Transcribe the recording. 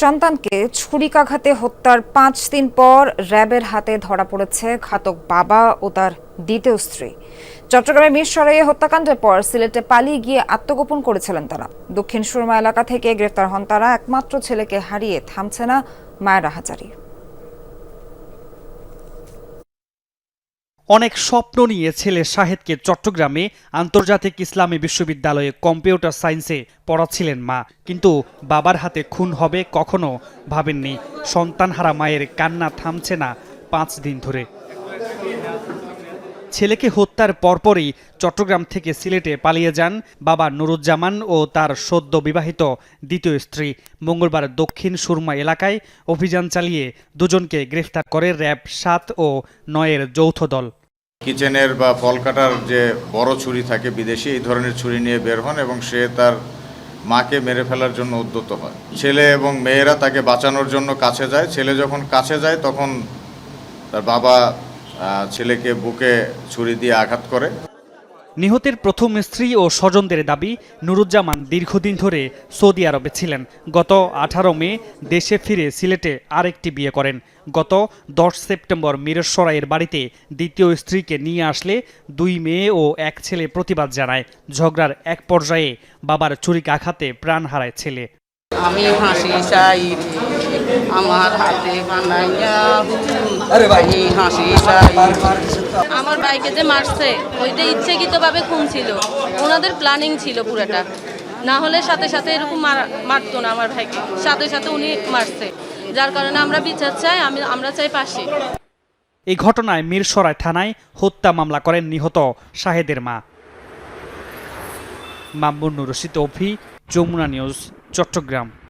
সন্তানকে ছুরিকাঘাতে হত্যার পাঁচ দিন পর র্যাবের হাতে ধরা পড়েছে ঘাতক বাবা ও তার দ্বিতীয় স্ত্রী। চট্টগ্রামের মিরসরাইয়ে হত্যাকাণ্ডের পর সিলেটে পালিয়ে গিয়ে আত্মগোপন করেছিলেন তারা। দক্ষিণ সুরমা এলাকা থেকে গ্রেফতার হন তারা। একমাত্র ছেলেকে হারিয়ে থামছে না মায়ের হাজারি। অনেক স্বপ্ন নিয়ে ছেলে শাহেদকে চট্টগ্রামে আন্তর্জাতিক ইসলামী বিশ্ববিদ্যালয়ে কম্পিউটার সায়েন্সে পড়াচ্ছিলেন মা। কিন্তু বাবার হাতে খুন হবে কখনো ভাবেননি। সন্তানহারা মায়ের কান্না থামছে না পাঁচ দিন ধরে। ছেলেকে হত্যার পরপরই চট্টগ্রাম থেকে সিলেটে পালিয়ে যান বাবা নুরুজ্জামান ও তার সদ্য বিবাহিত দ্বিতীয় স্ত্রী। মঙ্গলবার দক্ষিণ সুরমা এলাকায় অভিযান চালিয়ে দুজনকে গ্রেফতার করে র্যাব সাত ও নয়ের যৌথ দল। কিচেনের বা ফল কাটার যে বড় ছুরি থাকে বিদেশি, এই ধরনের ছুরি নিয়ে বের হন এবং সে তার মাকে মেরে ফেলার জন্য উদ্যত হয়। ছেলে এবং মেয়েরা তাকে বাঁচানোর জন্য কাছে যায়। ছেলে যখন কাছে যায়, তখন তার বাবা ছেলেকে বুকে ছুরি দিয়ে আঘাত করে। নিহতের প্রথম স্ত্রী ও স্বজনদের দাবি নুরুজ্জামান দীর্ঘদিন ধরে সৌদি আরবে ছিলেন। গত আঠারো মে দেশে ফিরে সিলেটে আরেকটি বিয়ে করেন। গত দশ সেপ্টেম্বর মিরসরাইয়ের বাড়িতে দ্বিতীয় স্ত্রীকে নিয়ে আসলে দুই মেয়ে ও এক ছেলে প্রতিবাদ জানায়। ঝগড়ার এক পর্যায়ে বাবার ছুরিকাঘাতে প্রাণ হারায় ছেলে। আমি হাসি চাই আমার হাতে বানাইয়া আমার বাইকে যে মারছে ওইটা ইচ্ছাকৃতভাবে খুন ছিল। ওনাদের প্ল্যানিং ছিল পুরোটা। না হলে সাথে সাথে এরকম মারা- মারতো না আমার ভাইকে। সাথে সাথে উনি মারছে। যার কারণে আমরা বিচার চাই আমি আমরা চাই পাশে এই ঘটনায় মিরসরাই থানায় হত্যা মামলা করেন নিহত শাহেদের মা। মামুন রশিদ অভি যমুনা নিউজ চট্টগ্রাম।